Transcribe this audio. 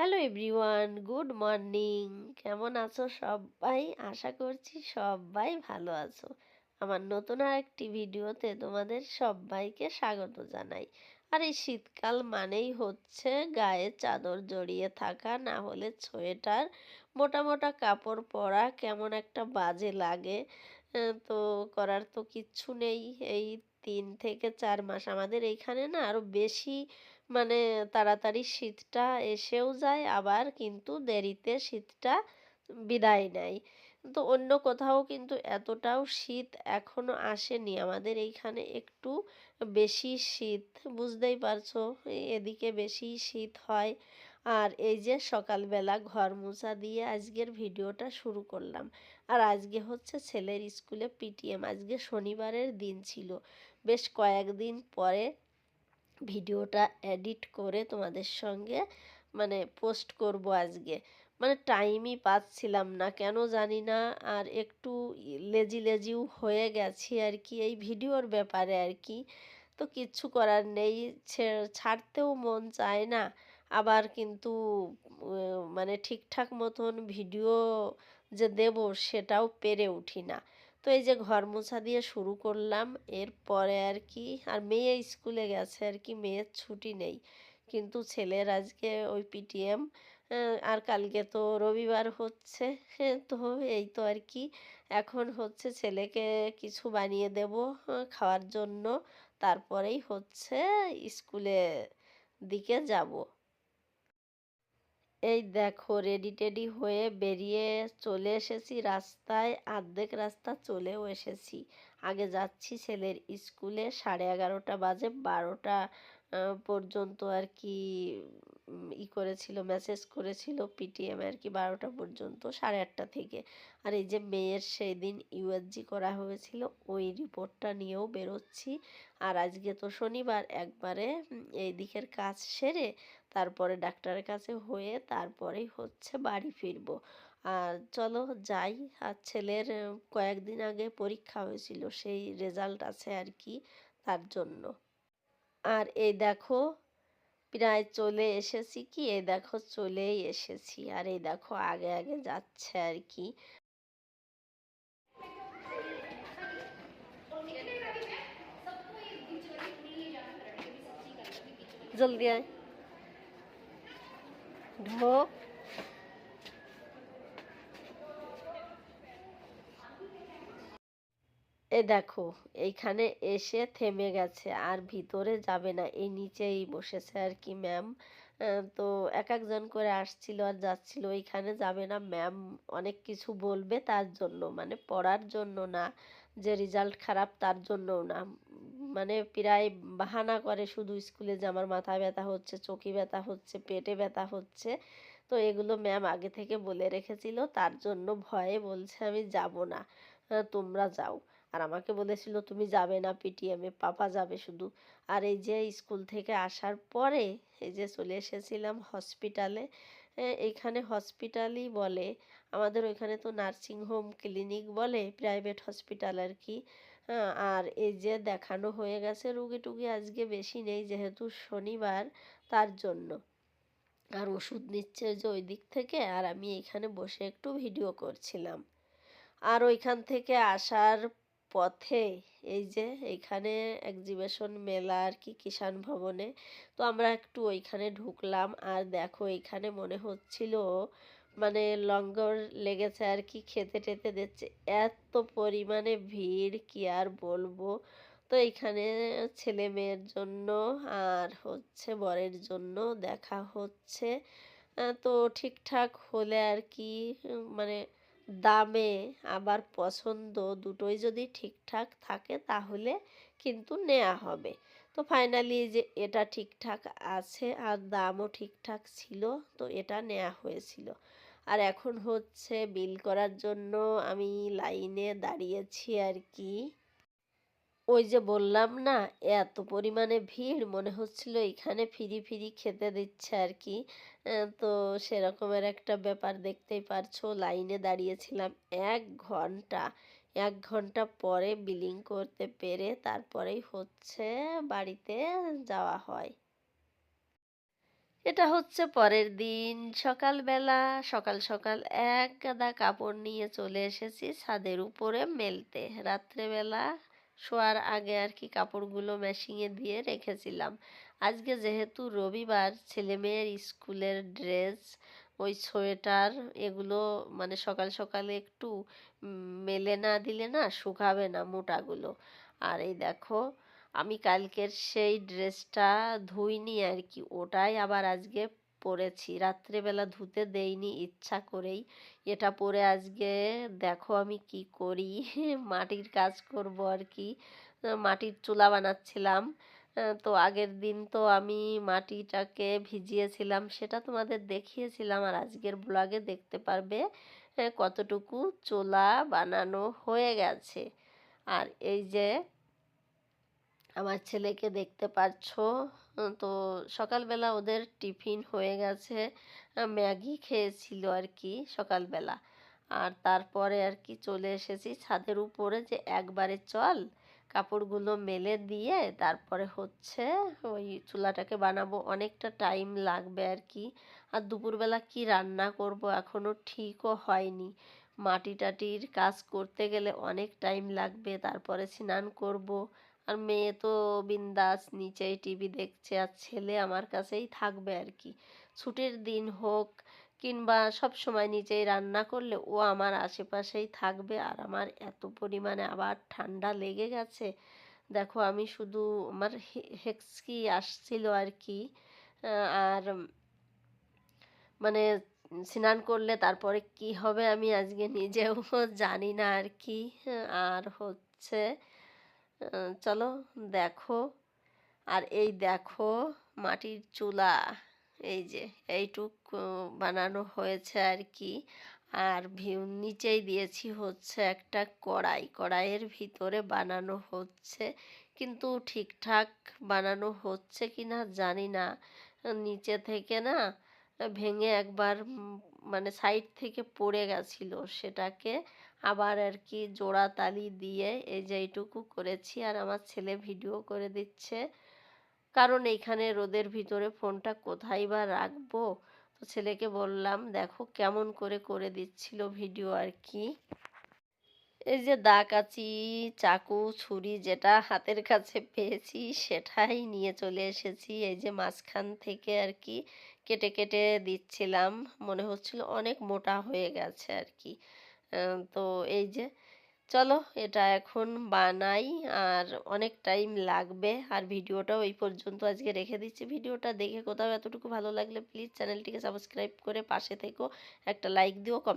Hello everyone good morning কেমন আছো সবাই? আশা করছি সবাই ভালো আছো। আমার নতুন আর একটি ভিডিওতে তোমাদের সবাইকে স্বাগত জানাই। আর এই শীতকাল মানেই হচ্ছে গায়ে চাদর জড়িয়ে থাকা, না হলে সোয়েটার, মোটা মোটা কাপড় পরা, কেমন একটা বাজে লাগে। তো করার তো কিচ্ছু নেই। এই তিন থেকে চার মাস আমাদের এইখানে না আরও বেশি মানে তাড়াতাড়ি শীতটা এসেও যায় আবার কিন্তু দেরিতে শীতটা বিদায় নেয়। তো অন্য কোথাও কিন্তু এতটাও শীত এখনও আসেনি। আমাদের এইখানে একটু বেশি শীত, বুঝতেই পারছ? এদিকে বেশি শীত হয়। আর এই যে সকালবেলা ঘর মোছা দিয়ে আজকের ভিডিওটা শুরু করলাম। আর আজকে হচ্ছে ছেলের স্কুলে পিটিএম। আজকে শনিবারের দিন ছিল। বেশ কয়েকদিন পরে ভিডিওটা এডিট করে তোমাদের সঙ্গে মানে পোস্ট করব আজকে। মানে টাইমই পাচ্ছিলাম না, কেন জানি না, আর একটু লেজি লেজিও হয়ে গেছি আর কি, এই ভিডিওর ব্যাপারে আর কি। তো কিচ্ছু করার নেই ছাড়তেও মন চায় না। আবার কিন্তু মানে ঠিকঠাক মতন ভিডিও যে দেব সেটাও পেরে উঠি না। তো এই যে ঘর মোছা দিয়ে শুরু করলাম। এরপরে আর কি, আর মেয়ে স্কুলে গেছে আর কি, মেয়ের ছুটি নেই। কিন্তু ছেলের আজকে ওই পিটিএম আর কালকে তো রবিবার হচ্ছে তো এই তো আর কি। এখন হচ্ছে ছেলেকে কিছু বানিয়ে দেব খাওয়ার জন্য। তারপরেই হচ্ছে স্কুলে দিকে যাব। এই দেখো রেডি টেডি হয়ে বেরিয়ে চলে এসেছি। রাস্তায় আর্ধেক রাস্তা চলেও এসেছি। আগে যাচ্ছি ছেলের স্কুলে, সাড়ে এগারোটা বাজে, বারোটা পর্যন্ত আর কি ই করেছিল মেসেজ করেছিল পিটিএম আর কি বারোটা পর্যন্ত, সাড়ে আটটা থেকে। আর এই যে মেয়ের সেই দিন ইউএসজি করা হয়েছিল, ওই রিপোর্টটা নিয়েও বেরোচ্ছি। আর আজকে তো শনিবার, একবারে এই দিকের কাজ সেরে তারপরে ডাক্তারের কাছে হয়ে তারপরেই হচ্ছে বাড়ি ফিরবো। আর চলো যাই, আর ছেলের কয়েকদিন আগে পরীক্ষা হয়েছিল, সেই রেজাল্ট আছে আর কি তার জন্য। আর এই দেখো, প্রায় চলে এসেছি কি? এই দেখো চলেই এসেছি। আর এই দেখো আগে আগে যাচ্ছে আর কি। জলদি আয়। ঢোক। এ দেখো এইখানে এসে থেমে গেছে, আর ভিতরে যাবে না, এই নিচেই বসেছে আর কি ম্যাম তো এক একজন করে আসছিল আর যাচ্ছিল ওইখানে যাবে না ম্যাম অনেক কিছু বলবে তার জন্য মানে পড়ার জন্য না, যে রেজাল্ট খারাপ তার জন্যও না। মানে প্রায় বাহানা করে শুধু স্কুলে যে আমার মাথা ব্যথা হচ্ছে, চোখে ব্যথা হচ্ছে, পেটে ব্যথা হচ্ছে, তো এগুলো ম্যাম আগে থেকে বলে রেখেছিল, তার জন্য ভয়ে বলছে আমি যাব না তোমরা যাও। আর আমাকে বলেছিল, তুমি যাবে না, পিটিএমে পাপা যাবে শুধু। আর এই যে স্কুল থেকে আসার পরে এই যে চলে এসেছিলাম হসপিটালে এইখানে হসপিটালই বলে, আমাদের ওইখানে তো নার্সিং হোম ক্লিনিক বলে, প্রাইভেট হসপিটাল আর কি। আর এই যে দেখানো হয়ে গেছে রুগী টুগি আজকে বেশি নেই, যেহেতু শনিবার তার জন্য। আর ওষুধ নিচ্ছে যে ওই দিক থেকে, আর আমি এখানে বসে একটু ভিডিও করছিলাম। আর ওইখান থেকে আসার পথে এই যে এইখানে এক্সিবিশন মেলা আর কি কিষাণ ভবনে। তো আমরা একটু ওইখানে ঢুকলাম আর দেখো এইখানে মনে হচ্ছিল মানে লঙ্গর লেগেছে আর কি খেতে টেতে দিচ্ছে। এত পরিমাণে ভিড় কি আর বলব? তো এইখানে ছেলে মেয়ের জন্য আর হচ্ছে বরের জন্য দেখা হচ্ছে। তো ঠিকঠাক হলে আর কি মানে দামে আবার পছন্দ দুটোই যদি ঠিকঠাক থাকে তাহলে কিন্তু নেওয়া হবে। তো ফাইনালি যে এটা ঠিকঠাক আছে আর দামও ঠিকঠাক ছিল, তো এটা নেওয়া হয়েছিল। আর এখন হচ্ছে বিল করার জন্য আমি লাইনে দাঁড়িয়েছি আর কি। ওই যে বললাম না, এত পরিমাণে ভিড়, মনে হচ্ছিল এখানে ফিরি ফিরি খেতে দিচ্ছে আর কি। তো সেরকমের একটা ব্যাপার দেখতেই পারছ, লাইনে দাঁড়িয়েছিলাম এক ঘণ্টা। এক ঘণ্টা পরে বিলিং করতে পেরে তারপরেই হচ্ছে বাড়িতে যাওয়া হয়। এটা হচ্ছে পরের দিন, সকালবেলা সকাল সকাল এক গাদা কাপড় নিয়ে চলে এসেছি ছাদের উপরে মেলতে। রাত্রেবেলা শোয়ার আগে আর কি কাপড়গুলো মেশিংয়ে দিয়ে রেখেছিলাম। আজকে যেহেতু রবিবার ছেলে মেয়ের স্কুলের ড্রেস ওই সোয়েটার এগুলো মানে সকাল সকালে একটু মেলে না দিলে না শুকাবে না মোটাগুলো। আর এই দেখো, আমি কালকের সেই ড্রেসটা ধুইনি আর কি ওটাই আবার আজকে পরেছি রাত্রেবেলা ধুতে দেইনি, ইচ্ছা করেই। এটা পরে আজকে দেখো আমি কি করি। মাটির কাজ করব আর কি। মাটির চুলা বানাচ্ছিলাম। তো আগের দিন তো আমি মাটিটাকে ভিজিয়েছিলাম, সেটা তোমাদের দেখিয়েছিলাম আর আজকের ব্লগে দেখতে পারবে কতটুকু চোলা বানানো হয়ে গেছে। আর এই যে আমার ছেলেকে দেখতে পাচ্ছো তো সকালবেলা ওদের টিফিন হয়ে গেছে। ম্যাগি খেয়েছিল আর কি সকালবেলা। আর তারপরে আর কি চলে এসেছি ছাদের উপরে যে একবারে চল, কাপড়গুলো মেলে দিয়ে তারপরে হচ্ছে ওই চুলাটাকে বানাবো। অনেকটা টাইম লাগবে আর কি। আর দুপুরবেলা কি রান্না করব এখনও ঠিকও হয়নি। মাটি টাটির কাজ করতে গেলে অনেক টাইম লাগবে। তারপরে স্নান করব। আর মেয়ে তো বিন্দাস নিচেই টিভি দেখছে আর ছেলে আমার কাছেই থাকবে আর কি। ছুটির দিন হোক কিংবা সব সময় নিজেই রান্না করলে ও আমার আশেপাশেই থাকবে আর আমার এত পরিমাণে আবার ঠান্ডা লেগে গেছে। দেখো আমি শুধু আমার হেক্সকি আসছিল আর কি আর মানে স্নান করলে তারপরে কি হবে আমি আজকে নিজেও জানি না আর কি আর হচ্ছে চলো দেখো। আর এই দেখো মাটির চুলা। এই যে, এইটুক বানানো হয়েছে আর কি। আর নিচেই দিয়েছি হচ্ছে একটা কড়াই। কড়াইয়ের ভিতরে বানানো হচ্ছে। কিন্তু ঠিকঠাক বানানো হচ্ছে কি না জানি না। নিচে থেকে না ভেঙে একবার মানে সাইড থেকে পড়ে গেছিল সেটাকে আবার আর কি জোড়া তালি দিয়ে এই যে এইটুকু করেছি আর আমার ছেলে ভিডিও করে দিচ্ছে। কারণ এইখানে রোদের ভিতরে ফোনটা কোথায় বা রাখব? তো ছেলেকে বললাম, দেখো কেমন করে করে দিচ্ছিল ভিডিও আর কি। এই যে দা কাচি চাকু, ছুরি যেটা হাতের কাছে পেয়েছি সেটাই নিয়ে চলে এসেছি। এই যে মাঝখান থেকে আর কি কেটে কেটে দিচ্ছিলাম। মনে হচ্ছিল অনেক মোটা হয়ে গেছে আর কি তো এই যে, চলো এটা এখন বানাই আর অনেক টাইম লাগবে। আর ভিডিওটাও এই পর্যন্ত আজকে রেখে দিচ্ছি। ভিডিওটা দেখে কোথাও এতটুকু ভালো লাগলে প্লিজ চ্যানেলটিকে সাবস্ক্রাইব করে পাশে থেকো। একটা লাইক দিও